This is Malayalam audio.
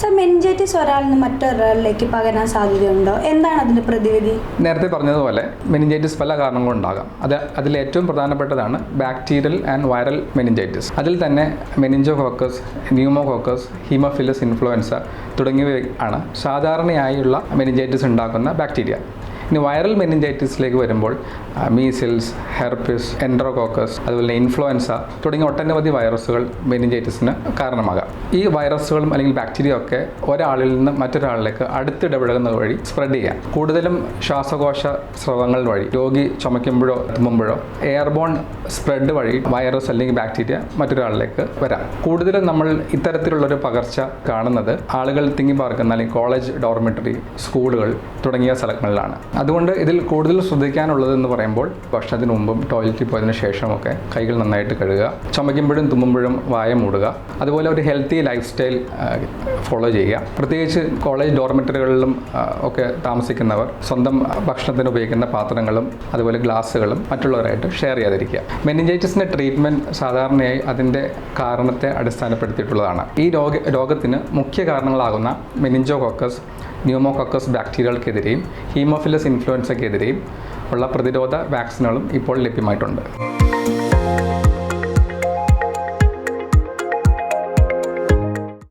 സർ മെനിഞ്ചൈറ്റിസ് ഒരാളിൽ നിന്ന് മറ്റൊരാളിലേക്ക് പകരാൻ സാധ്യതയുണ്ടോ? എന്താണ് അതിന്റെ പ്രതിവിധി? നേരത്തെ പറഞ്ഞതുപോലെ മെനിഞ്ചൈറ്റിസ് പല കാരണങ്ങളുണ്ടാകാം അത് അതിൽ ഏറ്റവും പ്രധാനപ്പെട്ടതാണ് ബാക്ടീരിയൽ ആൻഡ് വൈറൽ മെനിഞ്ചൈറ്റിസ് അതിൽ തന്നെ meningococcus pneumococcus haemophilus influenza തുടങ്ങിയവയാണ് സാധാരണയായുള്ള മെനിഞ്ചൈറ്റിസ് ഉണ്ടാക്കുന്ന ബാക്ടീരിയ ഇനി വൈറൽ മെനിഞ്ചൈറ്റിസിലേക്ക് വരുമ്പോൾ മീസിൽസ് ഹെർപ്പിസ് എൻഡ്രോകോക്കസ് അതുപോലെ ഇൻഫ്ലുവൻസ തുടങ്ങിയ ഒട്ടനവധി വൈറസുകൾ മെനിഞ്ചൈറ്റിസിന് കാരണമാകാം. ഈ വൈറസുകളും അല്ലെങ്കിൽ ബാക്ടീരിയ ഒക്കെ ഒരാളിൽ നിന്ന് മറ്റൊരാളിലേക്ക് അടുത്തിടപഴകുന്ന വഴി സ്പ്രെഡ് ചെയ്യാം. കൂടുതലും ശ്വാസകോശ സ്രവങ്ങൾ വഴി രോഗി ചുമയ്ക്കുമ്പോഴോ തുമ്മുമ്പോഴോ എയർബോൺ സ്പ്രെഡ് വഴി വൈറസ് അല്ലെങ്കിൽ ബാക്ടീരിയ മറ്റൊരാളിലേക്ക് വരാം. കൂടുതലും നമ്മൾ ഇത്തരത്തിലുള്ള ഒരു പകർച്ച കാണുന്നത് ആളുകൾ തിങ്ങി പാർക്കുന്ന അല്ലെങ്കിൽ കോളേജ് ഡോർമെറ്ററി സ്കൂളുകൾ തുടങ്ങിയ സ്ഥലങ്ങളിലാണ്. അതുകൊണ്ട് ഇതിൽ കൂടുതൽ ശ്രദ്ധിക്കാനുള്ളത് എന്ന് പറയുമ്പോൾ ഭക്ഷണത്തിന് മുമ്പും ടോയ്ലറ്റിൽ പോയതിനു ശേഷമൊക്കെ കൈകൾ നന്നായിട്ട് കഴുകുക ചുമയ്ക്കുമ്പോഴും തുമ്മുമ്പോഴും വായ മൂടുക അതുപോലെ ഒരു ഹെൽത്തി ലൈഫ് സ്റ്റൈൽ ഫോളോ ചെയ്യുക. പ്രത്യേകിച്ച് കോളേജ് ഡോർമെറ്ററികളിലും ഒക്കെ താമസിക്കുന്നവർ സ്വന്തം ഭക്ഷണത്തിന് ഉപയോഗിക്കുന്ന പാത്രങ്ങളും അതുപോലെ ഗ്ലാസ്സുകളും മറ്റുള്ളവരായിട്ട് ഷെയർ ചെയ്യാതിരിക്കുക. മെനിഞ്ചൈറ്റിസിന്റെ ട്രീറ്റ്മെന്റ് സാധാരണയായി അതിന്റെ കാരണത്തെ അടിസ്ഥാനപ്പെടുത്തിയിട്ടുള്ളതാണ്. ഈ രോഗ രോഗത്തിന് മുഖ്യ കാരണങ്ങളാകുന്ന മെനിഞ്ചോകോക്കസ് ന്യൂമോകോക്കസ് ബാക്ടീരിയകൾക്കെതിരെയും ഹീമോഫിലസ് ഇൻഫ്ലുവൻസയ്ക്കെതിരെയും ഉള്ള പ്രതിരോധ വാക്സിനുകളും ഇപ്പോൾ ലഭ്യമായിട്ടുണ്ട്.